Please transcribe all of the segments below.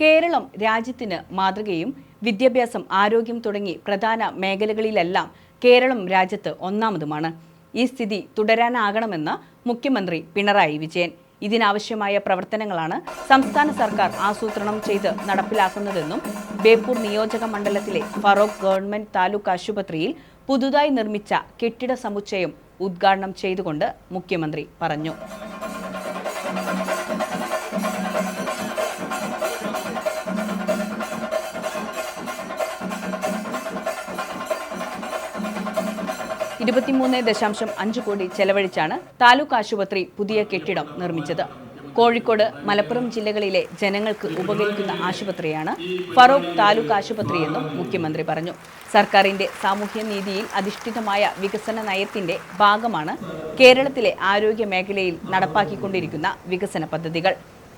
കേരളം രാജ്യത്തിന് മാതൃകയും വിദ്യാഭ്യാസം ആരോഗ്യം തുടങ്ങി പ്രധാന മേഖലകളിലെല്ലാം കേരളം രാജ്യത്ത് ഒന്നാമതുമാണ്. ഈ സ്ഥിതി തുടരാനാകണമെന്ന് മുഖ്യമന്ത്രി പിണറായി വിജയൻ. ഇതിനാവശ്യമായ പ്രവർത്തനങ്ങളാണ് സംസ്ഥാന സർക്കാർ ആസൂത്രണം ചെയ്ത് നടപ്പിലാക്കുന്നതെന്നും ബേപ്പൂർ നിയോജക മണ്ഡലത്തിലെ ഫറോക്ക് ഗവൺമെന്റ് താലൂക്ക് ആശുപത്രിയിൽ പുതുതായി നിർമ്മിച്ച കെട്ടിട സമുച്ചയം ഉദ്ഘാടനം ചെയ്തുകൊണ്ട് മുഖ്യമന്ത്രി പറഞ്ഞു. ഇരുപത്തിമൂന്ന് ദശാംശം അഞ്ച് കോടി ചെലവഴിച്ചാണ് താലൂക്ക് ആശുപത്രി പുതിയ കെട്ടിടം നിർമ്മിച്ചത്. കോഴിക്കോട് മലപ്പുറം ജില്ലകളിലെ ജനങ്ങൾക്ക് ഉപകരിക്കുന്ന ആശുപത്രിയാണ് ഫറോക്ക് താലൂക്ക് ആശുപത്രിയെന്നും മുഖ്യമന്ത്രി പറഞ്ഞു. സർക്കാരിന്റെ സാമൂഹ്യനീതിയിൽ അധിഷ്ഠിതമായ വികസന നയത്തിന്റെ ഭാഗമാണ് കേരളത്തിലെ ആരോഗ്യ മേഖലയിൽ നടപ്പാക്കിക്കൊണ്ടിരിക്കുന്ന വികസന പദ്ധതികൾ.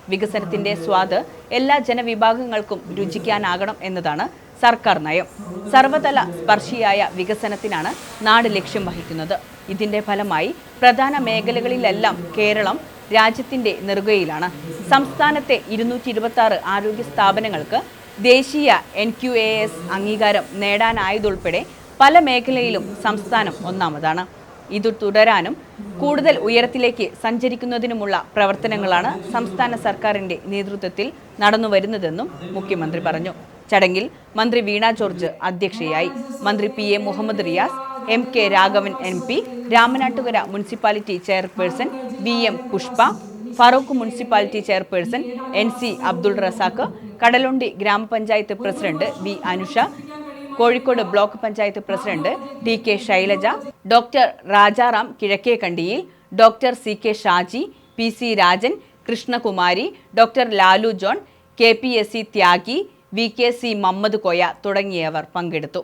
വികസനത്തിന്റെ സ്വാദ് എല്ലാ ജനവിഭാഗങ്ങൾക്കും രുചിക്കാനാകണം എന്നതാണ് സർക്കാർ നയം. സർവതല സ്പർശിയായ വികസനത്തിനാണ് നാട് ലക്ഷ്യം വഹിക്കുന്നത്. ഇതിന്റെ ഫലമായി പ്രധാന മേഖലകളിലെല്ലാം കേരളം രാജ്യത്തിന്റെ നെറുകയിലാണ്. സംസ്ഥാനത്തെ ഇരുന്നൂറ്റി ഇരുപത്തി ആറ് ആരോഗ്യ സ്ഥാപനങ്ങൾക്ക് ദേശീയ എൻ ക്യു എ എസ് അംഗീകാരം നേടാനായതുൾപ്പെടെ പല മേഖലയിലും സംസ്ഥാനം ഒന്നാമതാണ്. ഇത് തുടരാനും കൂടുതൽ ഉയരത്തിലേക്ക് സഞ്ചരിക്കുന്നതിനുമുള്ള പ്രവർത്തനങ്ങളാണ് സംസ്ഥാന സർക്കാരിന്റെ നേതൃത്വത്തിൽ നടന്നുവരുന്നതെന്നും മുഖ്യമന്ത്രി പറഞ്ഞു. ചടങ്ങിൽ മന്ത്രി വീണ ജോർജ് അധ്യക്ഷയായി. മന്ത്രി P A Muhammad Riyas M K Raghavan M P Ramanattukara municipality chairperson V M Pushpa Farook municipality chairperson N C Abdul Razak Kadalundi ഗ്രാമപഞ്ചായത്ത് president V Anusha Kozhikode block panchayat president T K Shailaja doctor Rajaram Kizhakkekandiyil doctor C K Shaji P C Rajan Krishnakumari doctor Lalu John K P S C Thyagi V K C Mammad Koya തുടങ്ങിയവർ പങ്കെടുത്തു